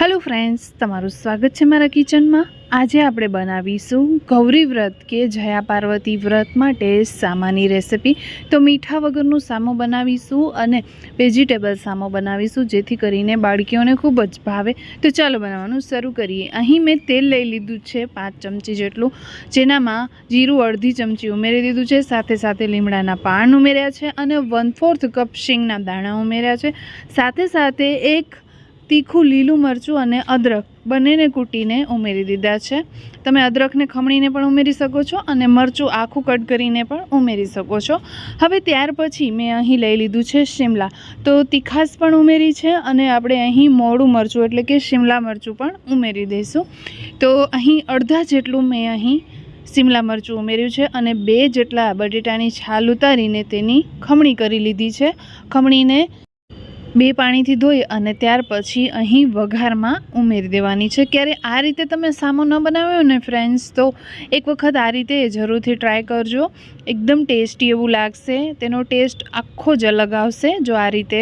Hello friends તમારું સ્વાગત છે મારા કિચનમાં. આજે આપણે બનાવીશું ગૌરી વ્રત કે જયા પાર્વતી વ્રત માટે સામાની રેસિપી. તો મીઠા વગરનું સામો બનાવીશું અને વેજીટેબલ સામો બનાવીશું, જેથી કરીને બાળકીઓને ખૂબ જ ભાવે. તો ચાલો બનાવવાનું શરૂ કરીએ. અહીં મેં તેલ લઈ લીધું છે, પાંચ ચમચી જેટલું. જેનામાં જીરું અડધી ચમચી ઉમેરી દીધું છે, સાથે સાથે લીમડાના પાન ઉમેર્યા છે અને વન ફોર્થ કપ શીંગના દાણા ઉમેર્યા છે. સાથે સાથે એક તીખું, લીલું મરચું અને અદરક બંનેને કૂટીને ઉમેરી દીધા છે. તમે અદરકને ખમણીને પણ ઉમેરી શકો છો અને મરચું આખું કટ કરીને પણ ઉમેરી શકો છો. હવે ત્યાર પછી મેં અહીં લઈ લીધું છે શિમલા. તો તીખાસ પણ ઉમેરી છે અને આપણે અહીં મોડું મરચું એટલે કે શિમલા મરચું પણ ઉમેરી દઈશું. તો અહીં અડધા જેટલું મેં અહીં શિમલા મરચું ઉમેર્યું છે અને બે જેટલા બટેટાની છાલ ઉતારીને તેની ખમણી કરી લીધી છે. ખમણીને બે પાણીથી ધોઈ અને ત્યાર પછી અહીં વઘારમાં ઉમેરી દેવાની છે. ક્યારે આ રીતે તમે સામો ન બનાવ્યો ને ફ્રેન્ડ્સ તો એક વખત આ રીતે જરૂરથી ટ્રાય કરજો. એકદમ ટેસ્ટી એવું લાગશે. તેનો ટેસ્ટ આખો જ અલગ આવશે જો આ રીતે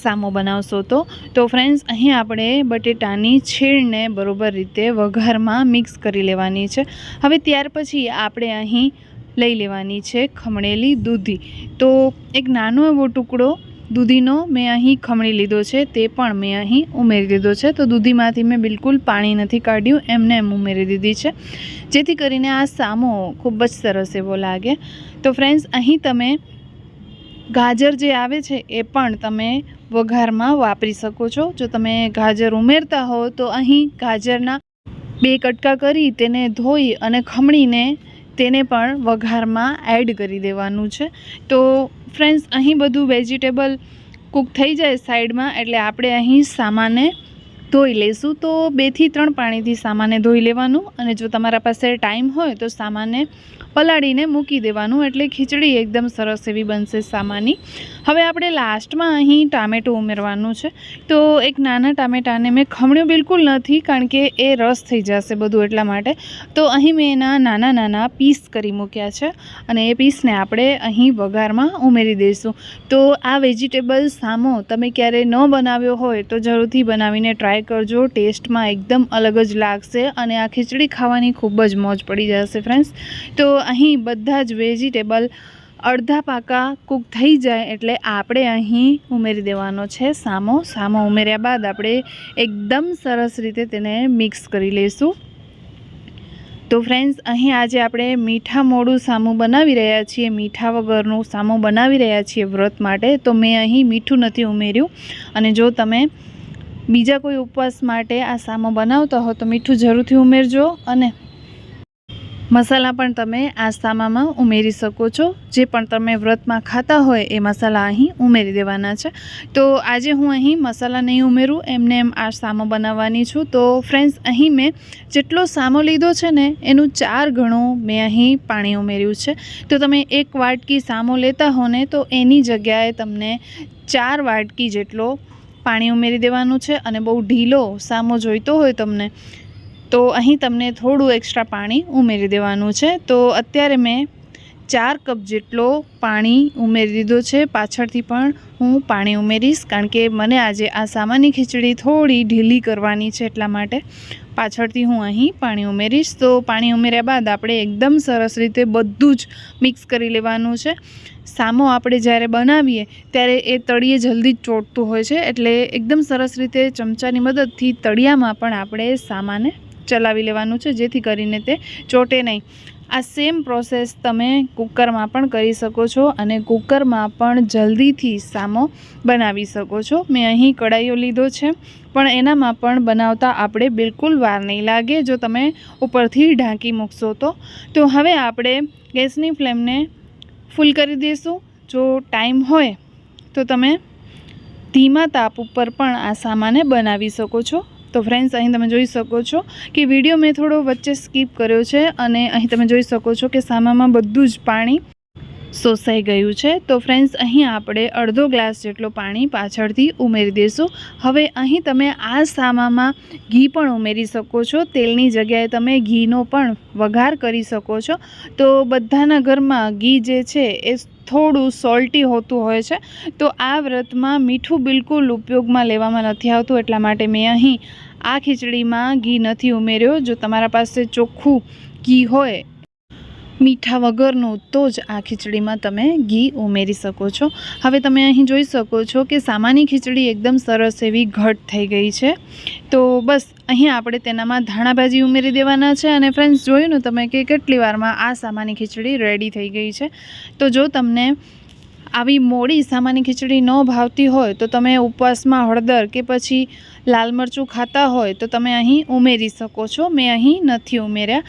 સામો બનાવશો તો. તો ફ્રેન્ડ્સ અહીં આપણે બટેટાની છીણને બરોબર રીતે વઘારમાં મિક્સ કરી લેવાની છે. હવે ત્યાર પછી આપણે અહીં લઈ લેવાની છે ખમણેલી દૂધી. તો એક નાનો એવો ટુકડો દૂધીનો મેં અહીં ખમણી લીધો છે, તે પણ મેં અહીં ઉમેરી દીધો છે. તો દૂધીમાંથી મેં બિલકુલ પાણી નથી કાઢ્યું, એમને એમ ઉમેરી દીધી છે. જેથી કરીને આ સામો ખૂબ જ સરસ એવો લાગે. તો ફ્રેન્ડ્સ અહીં તમે ગાજર જે આવે છે, એ પણ તમે વઘારમાં વાપરી શકો છો. જો તમે ગાજર ઉમેરતા હો તો અહીં ગાજરના બે કટકા કરી તેને ધોઈ અને ખમણીને તેને પણ વઘારમાં એડ કરી દેવાનું છે. તો ફ્રેન્ડ્સ અહીં બધું વેજીટેબલ કૂક થઈ જાય સાઈડમાં એટલે આપણે અહીં સામાને ધોઈ લેશું તો બેથી ત્રણ પાણીથી સામાને ધોઈ લેવાનું અને જો તમારા પાસે ટાઈમ હોય તો સામાને પલાળીને મૂકી દેવાનું એટલે ખીચડી એકદમ સરસ એવી બનશે સામાની. હવે આપણે લાસ્ટમાં અહીં ટામેટું ઉમેરવાનું છે. તો એક નાના ટામેટાને મેં ખમણ્યું બિલકુલ નથી કારણ કે એ રસ થઈ જશે બધું એટલા માટે. તો અહીં મેં એના નાના નાના પીસ કરી મૂક્યા છે અને એ પીસને આપણે અહીં વઘારમાં ઉમેરી દઈશું. તો આ વેજીટેબલ સામો તમે ક્યારેય ન બનાવ્યો હોય તો જરૂરથી બનાવીને ટ્રાય કરજો. ટેસ્ટમાં એકદમ અલગ જ લાગશે અને આ ખીચડી ખાવાની ખૂબ જ મોજ પડી જશે ફ્રેન્ડ્સ તો અહીં બધા જ વેજીટેબલ અડધા પાકા કૂક થઈ જાય એટલે આપણે અહીં ઉમેરી દેવાનો છે સામો. સામો ઉમેર્યા બાદ આપણે એકદમ સરસ રીતે તેને મિક્સ કરી લઈશું. તો ફ્રેન્ડ્સ અહીં આજે આપણે મીઠા મોડું સામું બનાવી રહ્યા છીએ. મીઠા વગરનું સામું બનાવી રહ્યા છીએ વ્રત માટે. તો મેં અહીં મીઠું નથી ઉમેર્યું. અને જો તમે બીજા કોઈ ઉપવાસ માટે આ સામો બનાવતા હો તો મીઠું જરૂરથી ઉમેરજો અને મસાલા પણ તમે આ સામામાં ઉમેરી શકો છો. જે પણ તમે વ્રતમાં ખાતા હોય એ મસાલા અહીં ઉમેરી દેવાના છે. તો આજે હું અહીં મસાલા નહીં ઉમેરું, એમને એમ આ સામો બનાવવાની છું. તો ફ્રેન્ડ્સ અહીં મેં જેટલો સામો લીધો છે ને, એનું ચાર ગણું મેં અહીં પાણી ઉમેર્યું છે. તો તમે એક વાટકી સામો લેતા હો ને, તો એની જગ્યાએ તમને ચાર વાટકી જેટલો પાણી ઉમેરી દેવાનું છે અને બહુ ઢીલો સામો જોઈતો હોય તમને, તો અહીં તમને થોડું એક્સ્ટ્રા પાણી ઉમેરી દેવાનું છે. તો અત્યારે મેં ચાર કપ જેટલો પાણી ઉમેરી દીધો છે. પાછળથી પણ હું પાણી ઉમેરીશ કારણ કે મને આજે આ સામાન્ય ખીચડી થોડી ઢીલી કરવાની છે એટલા માટે. પાછળથી હું અહીં પાણી ઉમેરીશ. તો પાણી ઉમેર્યા બાદ આપણે એકદમ સરસ રીતે બધું જ મિક્સ કરી લેવાનું છે. સામો આપણે જ્યારે બનાવીએ ત્યારે એ તળિયે જલ્દી જ ચોટતું હોય છે એટલે એકદમ સરસ રીતે ચમચાની મદદથી તળિયામાં પણ આપણે સામાને ચલાવી લેવાનું છે જેથી કરીને તે ચોટે નહીં. આ સેમ પ્રોસેસ તમે કુકરમાં પણ કરી શકો છો અને કુકરમાં પણ જલ્દીથી સામો બનાવી શકો છો. મેં અહીં કડાઈઓ લીધો છે, પણ એનામાં પણ બનાવતા આપણે બિલકુલ વાર નહીં લાગે જો તમે ઉપરથી ઢાંકી મૂકશો તો. તો હવે આપણે ગેસની ફ્લેમને ફૂલ કરી દઈશું. જો ટાઈમ હોય તો તમે ધીમા તાપ ઉપર પણ આ સામાને બનાવી શકો છો. તો ફ્રેન્ડ્સ અહીં તમે જોઈ શકો છો કે વીડિયો મેં થોડો વચ્ચે સ્કીપ કર્યો છે અને અહીં તમે જોઈ શકો છો કે સામામાં બધું જ પાણી શોષાઈ ગયું છે. તો ફ્રેન્ડ્સ અહીં આપણે અડધો ગ્લાસ જેટલો પાણી પાછળથી ઉમેરી દઈશું. હવે અહીં તમે આ સામામાં ઘી પણ ઉમેરી શકો છો. તેલની જગ્યાએ તમે ઘીનો પણ વઘાર કરી શકો છો. તો બધાના ઘરમાં ઘી જે છે એ થોડું સોલ્ટી હોતું હોય છે. તો આ વ્રતમાં મીઠું બિલકુલ ઉપયોગમાં લેવામાં નથી આવતું. એટલા માટે મેં અહીં આ ખીચડીમાં ઘી નથી ઉમેર્યો. જો તમારા પાસે ચોખ્ખું ઘી હોય મીઠા વગરનું તો જ આ ખીચડીમાં તમે ઘી ઉમેરી શકો છો. હવે તમે અહીં જોઈ શકો છો કે સામાન્ય ખીચડી એકદમ સરસ એવી ઘટ થઈ ગઈ છે. તો બસ, અહીં આપણે તેનામાં ધાણાભાજી ઉમેરી દેવાના છે અને ફ્રેન્ડ્સ જોયું ને તમે કે કેટલી વારમાં આ સામાની ખીચડી રેડી થઈ ગઈ છે. તો જો તમને આવી મોડી સામાન્ય ખીચડી ન ભાવતી હોય તો તમે ઉપવાસમાં હળદર કે પછી લાલ મરચું ખાતા હોય તો તમે અહીં ઉમેરી શકો છો. મેં અહીં નથી ઉમેર્યા.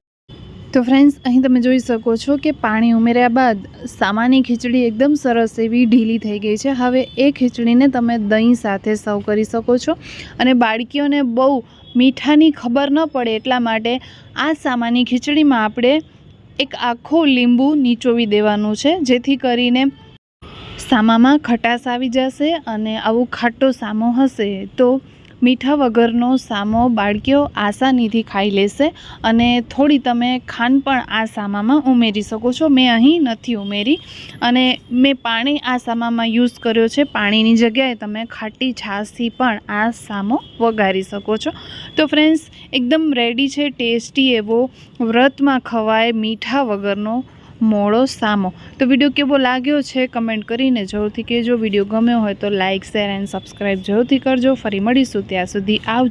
તો ફ્રેન્ડ્સ અહીં તમે જોઈ શકો છો કે પાણી ઉમેર્યા બાદ સામાની ખીચડી એકદમ સરસ એવી ઢીલી થઈ ગઈ છે. હવે એ ખીચડીને તમે દહીં સાથે સર્વ કરી શકો છો. અને બાળકીઓને બહુ મીઠાની ખબર ન પડે એટલા માટે આ સામાની ખીચડીમાં આપણે એક આખો લીંબુ નીચોવી દેવાનું છે. જેથી કરીને સામામાં ખટાશ આવી જશે અને આવું ખાટો સામો હશે તો મીઠા વગરનો સામો બાળકીઓ આસાનીથી ખાઈ લેશે અને થોડી તમે ખાંડ પણ આ સામામાં ઉમેરી શકો છો. મેં અહીં નથી ઉમેરી અને મેં પાણી આ સામામાં યુઝ કર્યો છે. પાણીની જગ્યાએ તમે ખાટી છાશથી પણ આ સામો વઘારી શકો છો. તો ફ્રેન્ડ્સ, એકદમ રેડી છે, ટેસ્ટી એવો, વ્રતમાં ખવાય મીઠા વગરનો મોળો સામો. તો વીડિયો કેવો લાગ્યો છે કમેન્ટ કરીને જરૂરથી કહેજો. વીડિયો ગમ્યો હોય તો લાઇક શેર એન્ડ સબસ્ક્રાઈબ જરૂરથી કરજો. ફરી મળીશું ત્યાં સુધી આવજો.